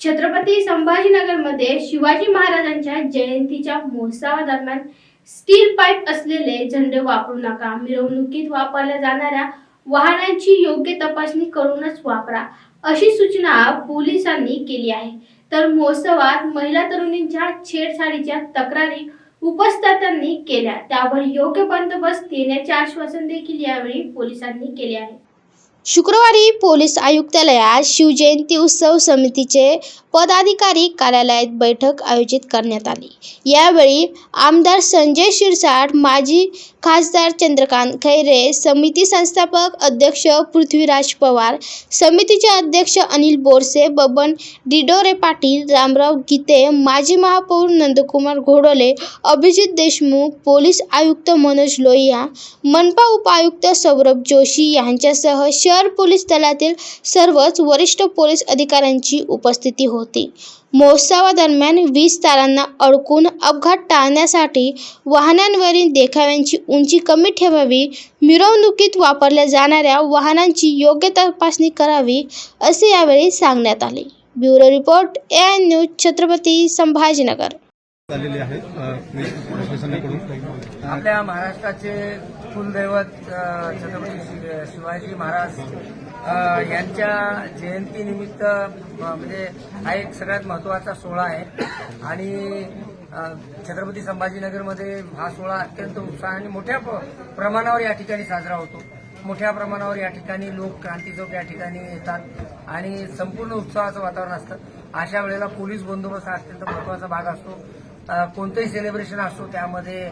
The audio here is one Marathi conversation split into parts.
छत्रपती संभाजीनगरमध्ये शिवाजी महाराजांच्या जयंतीच्या महोत्सवादरम्यान स्टील पाईप असलेले झेंडे वापरू नका. मिरवणुकीत वापरल्या जाणाऱ्या वाहनांची योग्य तपासणी करूनच वापरा अशी सूचना पोलिसांनी केली आहे. तर महोत्सवात महिला तरुणींच्या छेडछाडीच्या तक्रारी उपस्थितांनी केल्या. त्यावर योग्य बंदोबस्त देण्याचे आश्वासन देखील यावेळी पोलिसांनी केले आहे. शुक्रवारी पोलीस आयुक्तालयात शिवजयंती उत्सव समितीचे पदाधिकारी कार्यालयात बैठक आयोजित करण्यात आली. यावेळी आमदार संजय शिरसाट माजी खासदार चंद्रकांत खैरे समिती संस्थापक अध्यक्ष पृथ्वीराज पवार समितीचे अध्यक्ष अनिल बोरसे बबन डिडोरे पाटील रामराव गीते माजी महापौर नंदकुमार घोडोले अभिजित देशमुख पोलीस आयुक्त मनोज लोहिया मनपा उपायुक्त सौरभ जोशी यांच्यासह शहर पोलीस दलातील सर्वच वरिष्ठ पोलीस अधिकाऱ्यांची उपस्थिती होती. महोत्सवादरम्यान वीस तारांना अडकून अपघात टाळण्यासाठी वाहनांवरील देखाव्यांची उंची कमी ठेवावी मिरवणुकीत वापरल्या जाणाऱ्या वाहनांची योग्य तपासणी करावी असे यावेळी सांगण्यात आले. Bureau report A I news Chhatrapati Sambhajinagar. झालेली आहे प्रशासनाकडून. आपल्या महाराष्ट्राचे कुलदैवत छत्रपती शि- शिवाजी महाराज यांच्या जयंतीनिमित्त म्हणजे हा एक सगळ्यात महत्त्वाचा सोहळा आहे. आणि छत्रपती संभाजीनगरमध्ये हा सोहळा अत्यंत उत्साह आणि मोठ्या प- प्रमाणावर या ठिकाणी साजरा होतो. मोठ्या प्रमाणावर या ठिकाणी लोक क्रांती चौक या ठिकाणी येतात आणि संपूर्ण उत्साहाचं वातावरण असतं. अशा वेळेला पोलीस बंदोबस्त हा अत्यंत महत्त्वाचा भाग असतो. कोणतंही सेलिब्रेशन असतो त्यामध्ये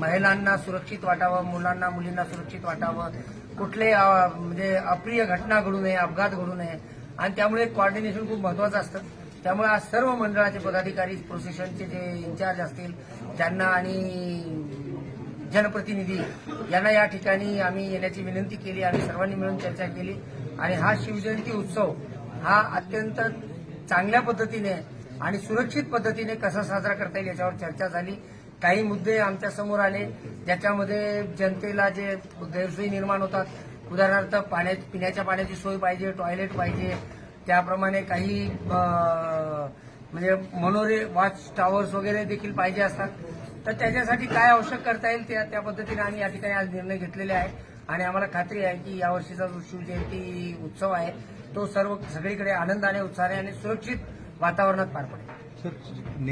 महिलांना सुरक्षित वाटावं मुलांना मुलींना सुरक्षित वाटावं. कुठले म्हणजे अप्रिय घटना घडू नये अपघात घडू नये. आणि त्यामुळे कॉर्डिनेशन खूप महत्वाचं असतं. त्यामुळे आज सर्व मंडळाचे पदाधिकारी प्रोसेशनचे जे इन्चार्ज असतील त्यांना आणि जनप्रतिनिधी यांना या ठिकाणी आम्ही येण्याची विनंती केली आम्ही सर्वांनी मिळून चर्चा केली. आणि हा शिवजयंती उत्सव हा अत्यंत चांगल्या पद्धतीने आणि सुरक्षित पद्धतीने कसा साजरा करता येईल याच्यावर चर्चा झाली. काही मुद्दे आमच्यासमोर आले. ज्याच्यामध्ये जनतेला जे गैरसोयी निर्माण होतात. उदाहरणार्थ पाण्या पिण्याच्या पाण्याची सोय पाहिजे टॉयलेट पाहिजे. त्याप्रमाणे काही म्हणजे मनोरे वॉच टॉवर्स वगैरे देखील पाहिजे असतात. तर त्याच्यासाठी काय आवश्यक करता येईल त्या त्या पद्धतीने आम्ही या ठिकाणी आज निर्णय घेतलेले आहे. आणि आम्हाला खात्री आहे की यावर्षीचा जो शिवजयंती उत्सव आहे तो सर्व सगळीकडे आनंदाने उत्साहाने आणि सुरक्षित वातावरणात पार पडेल.